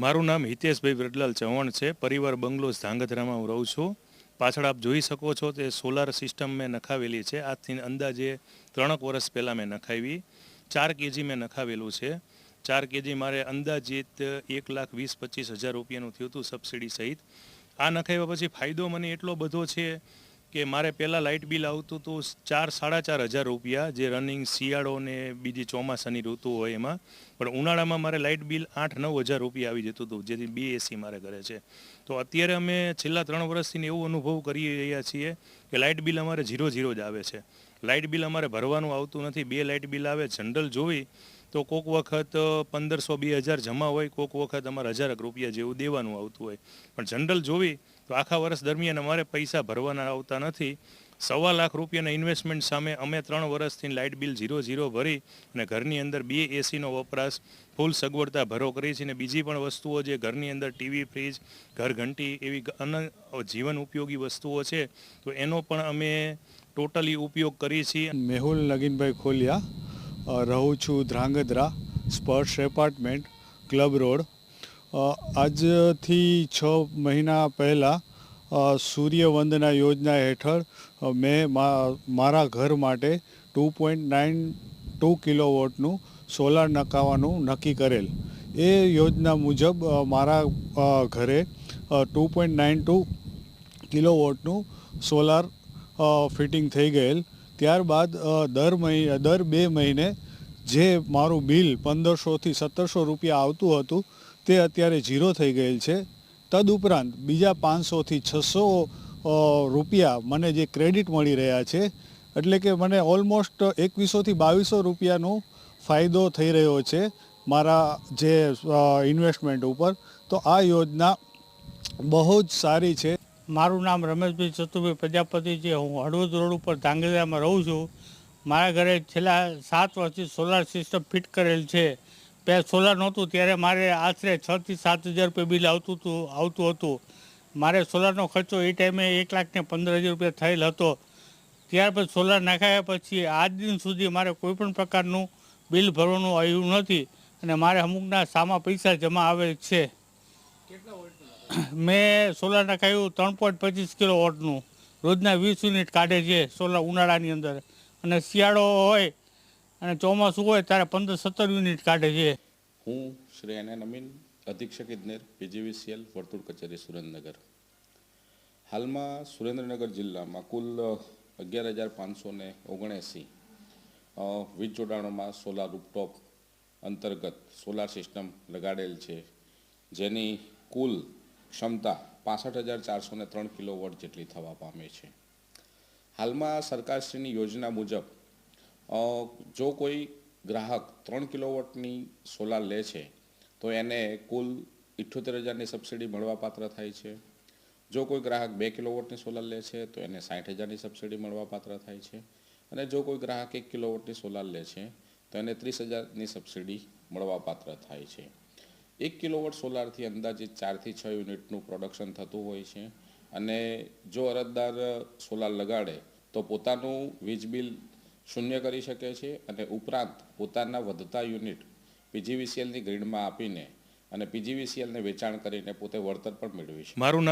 મારું નામ હિતેશભાઈ વ્રજલાલ ચૌહાણ છે. પરિવાર બંગલોઝ ધાંગધ્રામાં હું રહું છું. પાછળ આપ જોઈ શકો છો તે સોલાર સિસ્ટમ મેં નખાવેલી છે. આજથી અંદાજે ત્રણક વર્ષ પહેલાં મેં નખાવી. ચાર કેજી મેં નખાવેલું છે. ચાર કેજી મારે અંદાજિત એક લાખ વીસ પચીસ હજાર રૂપિયાનું થયું હતું સબસિડી સહિત. આ નખાવ્યા પછી ફાયદો મને એટલો બધો છે કે મારે પહેલાં લાઇટ બિલ આવતું હતું ચાર, સાડા ચાર હજાર રૂપિયા, જે રનિંગ શિયાળો ને બીજી ચોમાસાની ઋતુ હોય એમાં. પણ ઉનાળામાં મારે લાઇટ બિલ આઠ, નવ હજાર રૂપિયા આવી જતું હતું, જેથી બે એસી મારે ઘરે છે. તો અત્યારે અમે છેલ્લા ત્રણ વર્ષથી એવું અનુભવ કરી રહ્યા છીએ કે લાઇટ બિલ અમારે ઝીરો ઝીરો જ આવે છે. લાઇટ બિલ અમારે ભરવાનું આવતું નથી, બે લાઇટ બિલ આવે, જનરલ જોઈ તો કોક વખત પંદરસો, બે હજાર જમા હોય, કોક વખત અમારે હજારક રૂપિયા જેવું દેવાનું આવતું હોય. પણ જનરલ જોવી તો આખા વર્ષ દરમિયાન અમારે પૈસા ભરવાના આવતા નથી. સવા લાખ રૂપિયાના ઇન્વેસ્ટમેન્ટ સામે અમે ત્રણ વર્ષથી લાઇટ બિલ ઝીરો ઝીરો ભરી અને ઘરની અંદર બે એસીનો વપરાશ, ફૂલ સગવડતા ભરો કરી છે અને બીજી પણ વસ્તુઓ જે ઘરની અંદર ટીવી ફ્રીજ ઘર ઘંટી એવી અન જીવન ઉપયોગી વસ્તુઓ છે, તો એનો પણ અમે ટોટલી ઉપયોગ કરીએ છીએ. મેહુલ નગીનભાઈ ખોલિયા રહું છું ધ્રાંગધ્રા, સ્પર્શ એપાર્ટમેન્ટ, ક્લબ રોડ આજથી છ મહિના પહેલાં સૂર્યવંદના યોજના હેઠળ મેં મારા ઘર માટે ટુ પોઈન્ટ નાઇન ટુ કિલોવોટનું સોલાર નખાવાનું નક્કી કરેલ. એ યોજના મુજબ મારા ઘરે ટુ પોઈન્ટ નાઇન ટુ કિલોવોટનું સોલાર ફિટિંગ થઈ ગયેલ. ત્યારબાદ દર મહિને દર બે મહિને જે મારું બિલ પંદરસોથી સત્તરસો રૂપિયા આવતું હતું તે અત્યારે ઝીરો થઈ ગયેલ છે. તદુપરાંત બીજા પાંચસોથી છસો રૂપિયા મને જે ક્રેડિટ મળી રહ્યા છે, એટલે કે મને ઓલમોસ્ટ એકવીસોથી બાવીસો રૂપિયાનો ફાયદો થઈ રહ્યો છે મારા જે ઇન્વેસ્ટમેન્ટ ઉપર. તો આ યોજના બહુ જ સારી છે. મારું નામ રમેશભાઈ ચતુભાઈ પ્રજાપતિ છે. હું હળવદ રોડ ઉપર ધાંગધ્રામાં રહું છું. મારા ઘરે છેલ્લા સાત વર્ષથી સોલાર સિસ્ટમ ફિટ કરેલ છે. પહેલાં સોલાર નહોતું ત્યારે મારે આશરે છથી સાત હજાર રૂપિયા બિલ આવતું હતું આવતું હતું. મારે સોલારનો ખર્ચો એ ટાઈમે એક લાખ ને પંદર હજાર રૂપિયા થયેલ હતો. ત્યાર પછી સોલાર નાખાયા પછી આજ દિન સુધી મારે કોઈ પણ પ્રકારનું બિલ ભરવાનું આવ્યું નથી અને મારે અમુકના સામા પૈસા જમા આવે છે. મેં સોલાર નખાયું ત્રણ પોઈન્ટ પચીસ કિલો વોટનું. રોજના વીસ યુનિટ કાઢે છે સોલાર ઉનાળાની અંદર. અને શિયાળો હોય અને ચોમાસું હોય ત્યારે પંદર સત્તર યુનિટ કાઢે છે. હું શ્રી એન એન અમીન, અધિક્ષક ઇજનેર, પીજીવીસીએલ, વર્તુળ કચેરી, સુરેન્દ્રનગર. હાલમાં સુરેન્દ્રનગર જિલ્લામાં કુલ અગિયાર હજાર પાંચસો ને ઓગણએંસી વીજ જોડાણોમાં સોલાર રૂપટોપ અંતર્ગત સોલાર સિસ્ટમ લગાડેલ છે, જેની કુલ ક્ષમતા પાસઠ હજાર ચારસો ત્રણ કિલોવોટ જેટલી થવા પામે છે. હાલમાં સરકારશ્રીની યોજના મુજબ જો કોઈ ગ્રાહક ત્રણ કિલોવોટની સોલાર લે છે, તો એને કુલ ઇઠ્ઠોતેર હજારની સબસિડી મળવાપાત્ર થાય છે. જો કોઈ ગ્રાહક બે કિલોવોટની સોલાર લે છે, તો એને સાઠ હજારની સબસિડી મળવાપાત્ર થાય છે. અને જો કોઈ ગ્રાહક એક કિલોવોટની સોલાર લે છે, તો એને ત્રીસ હજારની સબસિડી મળવાપાત્ર થાય છે. એક કિલોવોટ સોલારથી અંદાજિત ચારથી છ યુનિટનું પ્રોડક્શન થતું હોય છે. અને જો અરજદાર સોલાર લગાડે, તો પોતાનું વીજ બિલ શૂન્ય કરી શકે છે અને ઉપરાંત પોતાના વધતા યુનિટ પીજીવીસીએલની ગ્રીડમાં આપીને અને પીજીવીસીએલને વેચાણ કરીને પોતે વળતર પણ મેળવી છે મારું નામ